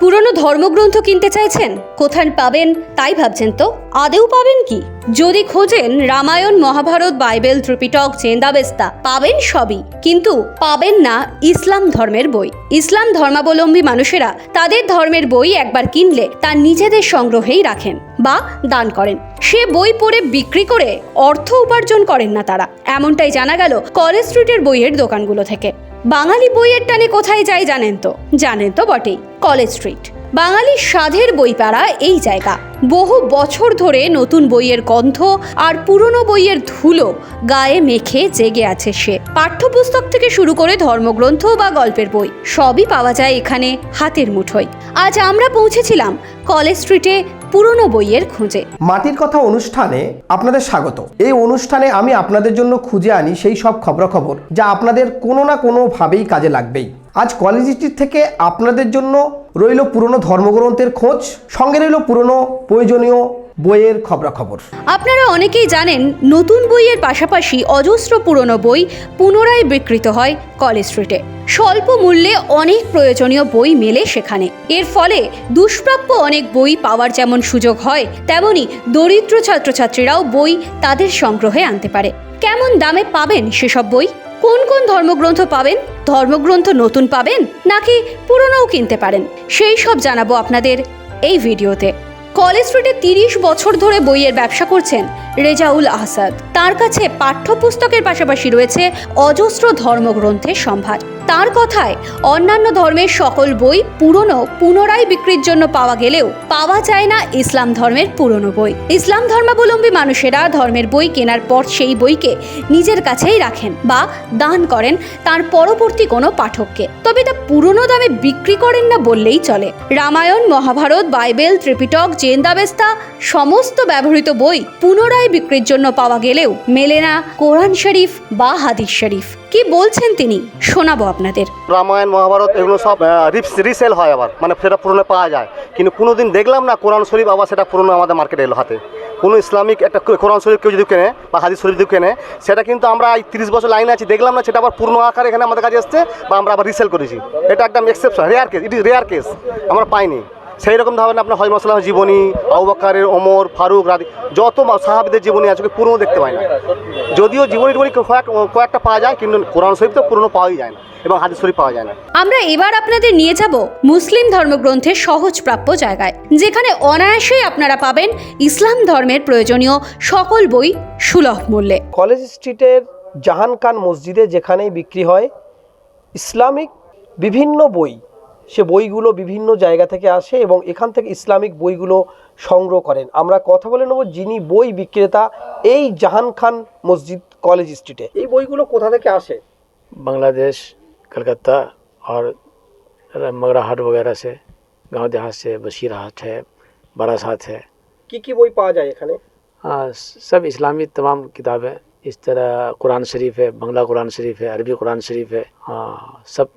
পুরনো ধর্মগ্রন্থ কিনতে চাইছেন? কোথায় পাবেন? তাই ভাবছেন তো। আদেও পাবেন কি? যদি খোঁজেন, Ramayana, Mahabharata, Bible, Tripitaka, Zend Avesta, পাবেন সবই। কিন্তু পাবেন না ইসলাম ধর্মের বই। ইসলাম ধর্মাবলম্বী মানুষেরা তাদের ধর্মের বই একবার কিনলে তা নিজেদের সংগ্রহেই রাখেন বা দান করেন। সে বই পড়ে বিক্রি করে অর্থ উপার্জন করেন না তারা। এমনটাই জানা গেল কলেজ স্ট্রিটের বইয়ের দোকানগুলো থেকে। বাঙালি বইয়ের টানে কোথায় যাই জানেন তো? জানেন তো বটেই কলেজ স্ট্রিট। বাঙালির স্বাদের বইপাড়া এই জায়গা। বহু বছর ধরে নতুন বইয়ের গন্ধ আর পুরনো বইয়ের ধুলো গায়ে মেখে জেগে আছে সে। পাঠ্যপুস্তক থেকে শুরু করে ধর্মগ্রন্থ বা গল্পের বই সবই পাওয়া যায় এখানে হাতের মুঠোয়। আজ আমরা পৌঁছেছিলাম কলেজ স্ট্রিটে পুরনো বইয়ের খুঁজে। মাটির কথা অনুষ্ঠানে আপনাদের স্বাগত। এই অনুষ্ঠানে আমি আপনাদের জন্য খুঁজে আনি সেই সব খবরাখবর যা আপনাদের কোনো না কোনোভাবেই কাজে লাগবেই। আজ কলেজ স্ট্রিট থেকে আপনাদের জন্য রইল পুরনো ধর্মগ্রন্থের খোঁজ, সঙ্গে রইল পুরনো প্রয়োজনীয় বইয়ের খবরাখবর। আপনারা অনেকেই জানেন, নতুন বইয়ের পাশাপাশি অজস্র পুরনো বই পুনরায় বিকৃত হয় কলেজ স্ট্রিটে স্বল্প মূল্যে অনেক প্রয়োজনীয় বই মেলে সেখানে। এর ফলে দুষ্প্রাপ্য অনেক বই পাওয়ার যেমন সুযোগ হয়, তেমনি দরিদ্র ছাত্রছাত্রীরাও বই তাদের সংগ্রহে আনতে পারে। কেমন দামে পাবেন সেসব বই? কোন কোন ধর্মগ্রন্থ পাবেন? ধর্মগ্রন্থ নতুন পাবেন নাকি পুরনোও কিনতে পারেন? সেই সব জানাব আপনাদের এই ভিডিওতে। কলেজ স্ট্রিটে তিরিশ বছর ধরে বইয়ের ব্যবসা করছেন রেজাউল আহসাদ। তার কাছে পাঠ্যপুস্তকের পাশাপাশি রয়েছে অজস্র ধর্মগ্রন্থের সম্ভার। তার কথায় অন্যান্য ধর্মের সকল বই পুরনো, পুনরায় বিক্রির জন্য পাওয়া গেলেও পাওয়া যায় না ইসলাম ধর্মের পুরনো বই। ইসলাম ধর্মাবলম্বী মানুষেরা ধর্মের বই কেনার পর সেই বইকে নিজের কাছেই রাখেন বা দান করেন তার পরবর্তী কোনো পাঠককে। তবে তা পুরনো দামে বিক্রি করেন না বললেই চলে। Ramayana, Mahabharata, Bible, Tripitaka, Zend Avesta সমস্ত ব্যবহৃত বই পুনরায় বিক্রির জন্য পাওয়া গেলেও মেলে না কোরআন শরীফ বা হাদিস শরীফ। কি বলছেন তিনি? শোনাবো আপনাদের? রামায়ণ, মহাভারত এগুলো সব রিসেল হয় আবার মানে সেটা পুরনো পাওয়া যায়। কিন্তু কোনো দিন দেখলাম না কোরআন শরীফ আবার সেটা পুরনো আমাদের মার্কেটে এলো হাতে। কোনো ইসলামিক একটা কোরআন শরীফ কেউ যদি কেনে, বা হাদিস শরীফ যদি কেনে, সেটা কিন্তু আমরা এই তিরিশ বছর লাইনে আছি, দেখলাম না সেটা আবার পূর্ণ আকার এখানে আমাদের কাছে আসছে বা আমরা আবার রিসেল করেছি। এটা একদম exception rare case it is rare case আমরা পাইনি। সেই রকম ধরনের আপনার হয় মশলা জীবনী আউবাকারের ওমর ফারুক রাদি যত মা- সাহাবিদের জীবনী আছে পুরনো দেখতে পাই না। যদিও জীবনী টিবনী কয়েক কয়েকটা পাওয়া যায় কিন্তু কোরআন শরীফ তো পুরনো পাওয়াই যায় না এবং হাদিস শরীফ পাওয়া যায় না। আমরা এবার আপনাদের নিয়ে যাব মুসলিম ধর্মগ্রন্থের সহজপ্রাপ্য জায়গায় যেখানে অনায়াসেই আপনারা পাবেন ইসলাম ধর্মের প্রয়োজনীয় সকল বই সুলভ মূল্যে। কলেজ স্ট্রিটের জাহান খান মসজিদে যেখানেই বিক্রি হয় ইসলামিক বিভিন্ন বই সে বইগুলো বিভিন্ন জায়গা থেকে আসে এবং এখান থেকে ইসলামিক বইগুলো সংগ্রহ করেন আমরা কথা বলে নেব যিনি বই বিক্রেতা এই জাহান খান মসজিদ কলেজ স্ট্রিটে এই বইগুলো কোথা থেকে আসে बांग्लादेश कलकत्ता और मगरा हाट वगैरह से गांव देहात से बशीर हाट है बारासात है কি কি বই পাওয়া যায় এখানে हाँ, सब इस्लामी तमाम किताबें इस तरह कुरान शरीफ है बंगला कुरान शरीफ है अरबी कुरान शरीफ है हाँ, सब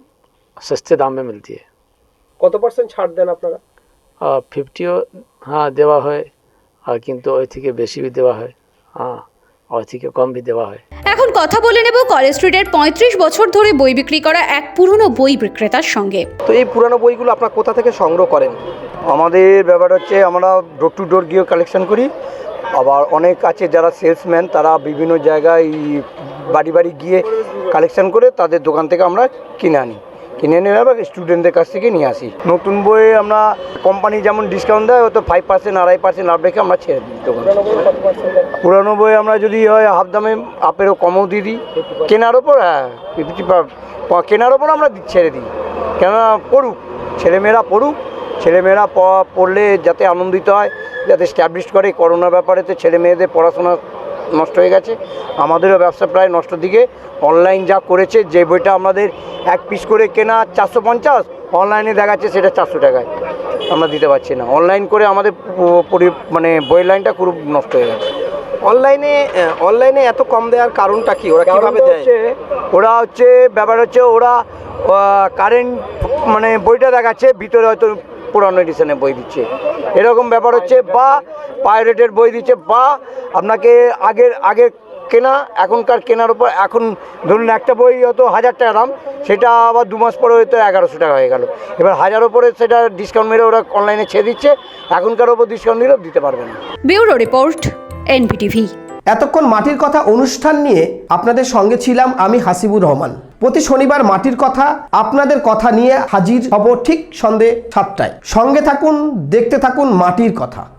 सस्ते दाम में मिलती है কত পার্সেন্ট ছাড় দেন আপনারা? ফিফটিও হ্যাঁ দেওয়া হয়। আর কিন্তু ওই থেকে বেশি भी দেওয়া হয়। হ্যাঁ ওই থেকে কম भी দেওয়া হয়। এখন কথা বলে নেব কলেজ স্ট্রিটের পঁয়ত্রিশ বছর ধরে বই বিক্রি করা এক পুরনো বই বিক্রেতার সঙ্গে। তো এই পুরানো বইগুলো আপনার কোথা থেকে সংগ্রহ করেন? আমাদের ব্যাপার হচ্ছে আমরা ডোর টু ডোর গিয়ে কালেকশন করি। আবার অনেক আছে যারা সেলসম্যান তারা বিভিন্ন জায়গায় বাড়ি বাড়ি গিয়ে কালেকশন করে তাদের দোকান থেকে আমরা কিনে আনি। কিনে নিয়ে আবার স্টুডেন্টদের কাছ থেকে নিয়ে আসি। নতুন বই আমরা কোম্পানি যেমন ডিসকাউন্ট দেয়, হয়তো ফাইভ পার্সেন্ট আড়াই পার্সেন্ট লাভ রেখে আমরা ছেড়ে দিই দোকান। পুরানো বই আমরা যদি হয় হাফ দামে আপেরও কমও দিয়ে দিই। কেনার ওপর হ্যাঁ কেনার ওপর আমরা ছেড়ে দিই। কেননা পড়ুক, ছেলেমেয়েরা পড়ুক, ছেলেমেয়েরা পড়লে যাতে আনন্দিত হয়, যাতে স্ট্যাবলিশ করে করোনা ব্যাপারেতে ছেলে মেয়েদের পড়াশোনা নষ্ট হয়ে গেছে। আমাদেরও ব্যবসা প্রায় নষ্ট দিকে। অনলাইন যা করেছে যে বইটা আমাদের এক পিস করে কেনা চারশো পঞ্চাশ অনলাইনে দেখাচ্ছে সেটা চারশো টাকায়। আমরা দিতে পারছি না। অনলাইন করে আমাদের পরি- মানে বইয়ের লাইনটা খুব নষ্ট হয়ে গেছে। অনলাইনে অনলাইনে এত কম দেওয়ার কারণটা কি? ওরা কীভাবে দেয়? ওরা হচ্ছে ব্যাপার হচ্ছে ওরা কারেন্ট মানে বইটা দেখাচ্ছে ভিতরে হয়তো পুরানো এডিশনে বই দিচ্ছে। এরকম ব্যাপার হচ্ছে, বা পাইরেটেড বই দিচ্ছে, বা আপনাকে আগের আগের কেনা, এখনকার কেনার উপর, এখন ধরুন একটা বই হয়তো হাজার টাকা দাম, সেটা আবার দু মাস পরে হয়তো এগারোশো টাকা হয়ে গেল। এবার হাজার ওপরে সেটা ডিসকাউন্ট মেরে ওরা অনলাইনে ছেড়ে দিচ্ছে, এখনকার ওপর ডিসকাউন্ট দিলেও দিতে পারবে না। Bureau report, NPTV. এতক্ষণ মাটির কথা অনুষ্ঠান নিয়ে আপনাদের সঙ্গে ছিলাম আমি হাসিবুর রহমান। প্রতি শনিবার মাটির কথা, আপনাদের কথা নিয়ে হাজির হব ঠিক সন্ধে সাতটায়। সঙ্গে থাকুন, দেখতে থাকুন মাটির কথা।